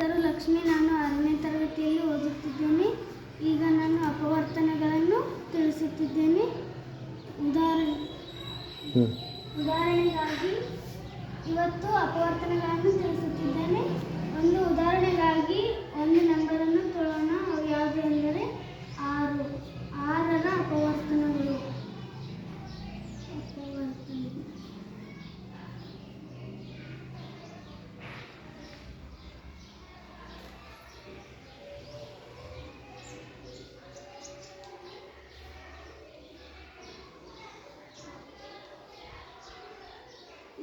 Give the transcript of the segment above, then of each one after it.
ಹೆಸರು ಲಕ್ಷ್ಮಿ ನಾನು ಆರನೇ ತರಗತಿಯಲ್ಲಿ ಓದುತ್ತಿದ್ದೇನೆ. ಈಗ ನಾನು ಅಪವರ್ತನಗಳನ್ನು ತಿಳಿಸುತ್ತಿದ್ದೇನೆ. ಉದಾಹರಣೆ ಉದಾಹರಣೆಗಾಗಿ ಇವತ್ತು ಅಪವರ್ತನಗಳನ್ನು ತಿಳಿಸುತ್ತಿದ್ದೇನೆ. ಒಂದು ಉದಾಹರಣೆಗಾಗಿ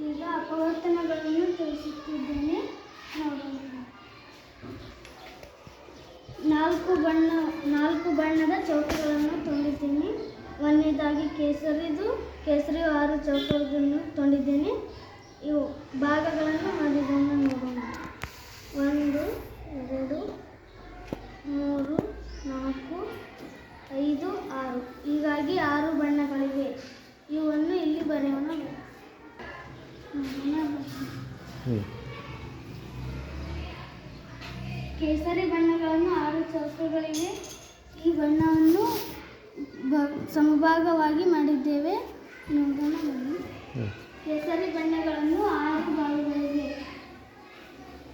ಈಗ ಅಪವರ್ತನಗಳನ್ನು ತೋರಿಸುತ್ತಿದ್ದೇನೆ ನೋಡೋಣ. ನಾಲ್ಕು ಬಣ್ಣ, ನಾಲ್ಕು ಬಣ್ಣದ ಚೌಕಗಳನ್ನು ತುಂಬಿದ್ದೀನಿ ಒಂದನೇದಾಗಿ ಕೇಸರಿದು, ಕೇಸರಿ ಆರು ಚೌಕಗಳನ್ನು ತೊಂಡಿದ್ದೇನೆ ಇವು ಭಾಗಗಳನ್ನು ಮಾಡಿದ್ದನ್ನು ನೋಡೋಣ. ಒಂದು, ಎರಡು, ಮೂರು, ನಾಲ್ಕು, ಐದು, ಆರು. ಹೀಗಾಗಿ ಆರು ಬಣ್ಣಗಳಿವೆ. ಇವನ್ನು ಇಲ್ಲಿ ಬರೆಯೋಣ. ಕೇಸರಿ ಬಣ್ಣಗಳನ್ನು ಆರು ಚೌಕಗಳಿವೆ. ಈ ಬಣ್ಣವನ್ನು ಸಮಭಾಗವಾಗಿ ಮಾಡಿದ್ದೇವೆ. ಕೇಸರಿ ಬಣ್ಣಗಳನ್ನು ಆರು ಭಾಗಗಳಿವೆ.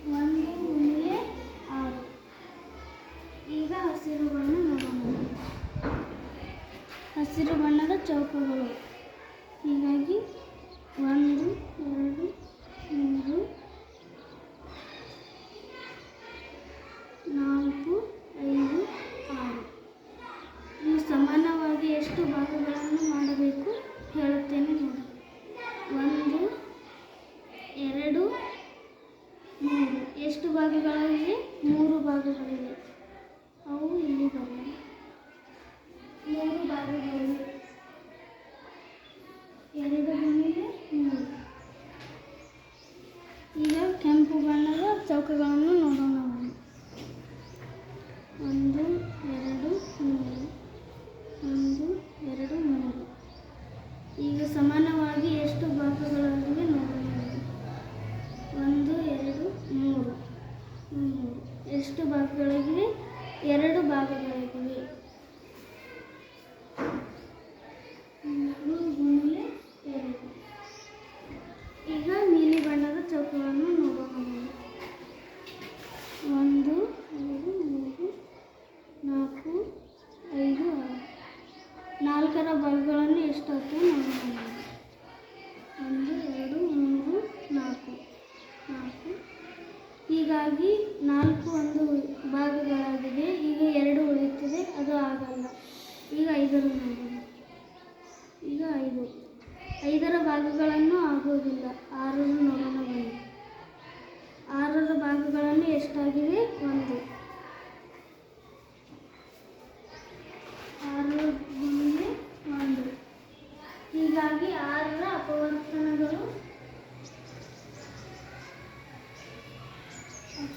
ಒಂದು ಆರು. ಈಗ ಹಸಿರು ಬಣ್ಣ ನೋಡೋಣ. ಹಸಿರು ಬಣ್ಣದ ಚೌಕಗಳು. ಹೀಗಾಗಿ ಒಂದು ಎರಡು ಮೂರು ನಾಲ್ಕು ಐದು ಆರು ಇವು ಸಮಾನವಾಗಿ ಎಷ್ಟು ಭಾಗಗಳನ್ನು ಮಾಡಬೇಕು ಹೇಳುತ್ತೇನೆ ನೋಡಿ ಒಂದು ಎರಡು ಮೂರು ಎಷ್ಟು ಭಾಗಗಳಿವೆ ಮೂರು ಭಾಗಗಳಿವೆ ಅವು ಇಲ್ಲಿ ಬರಲಿ ಮೂರು ಭಾಗಗಳಿವೆ ಎರಡು ಗುಣಿಲೆ ಮೂರು ಈಗ ಕೆಂಪು ಬಣ್ಣದ ಚೌಕಗಳನ್ನು ನೋಡೋಣ. ಒಂದು, ಎರಡು, ಮೂರು. ಒಂದು, ಎರಡು, ಮೂರು. ಈಗ ಸಮಾನವಾಗಿ ಎಷ್ಟು ಭಾಗಗಳಾಗಿವೆ ನೋಡೋಣ. ಒಂದು, ಎರಡು, ಮೂರು. ಮೂರು ಎಷ್ಟು ಭಾಗಗಳಿವೆ ಎರಡು ಭಾಗಗಳಿವೆ ಮೂರು ಗುಣಿಲೆ ಎರಡು ಈಗ ನೀಲಿ ಬಣ್ಣದ ಚೌಕಗಳನ್ನು ನೋಡೋಣ ಬನ್ನಿ. ಒಂದು ಎರಡು ಮೂರು ನಾಲ್ಕು ಐದು ಆರು ನಾಲ್ಕರ ಭಾಗಗಳನ್ನು ಎಷ್ಟು ನೋಡೋಣ. ಒಂದು, ಎರಡು, ಮೂರು, ನಾಲ್ಕು. ನಾಲ್ಕು. ಹೀಗಾಗಿ ನಾಲ್ಕು ಒಂದು ಭಾಗಗಳಾಗಿದೆ. ಈಗ ಎರಡು ಉಳಿಯುತ್ತದೆ. ಅದು ಆಗಲ್ಲ. ಈಗ ಐದನ್ನು ನೋಡೋಣ ಈಗ ಐದು. ಐದರ ಭಾಗಗಳನ್ನು ಆಗೋದಿಲ್ಲ ಆರನ್ನು ನೋಡೋಣ ಬನ್ನಿ. ಆರರ ಭಾಗಗಳನ್ನು ಎಷ್ಟಾಗಿದೆ? ಒಂದು.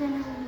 ಆರು ಧನ್ಯವಾದಗಳು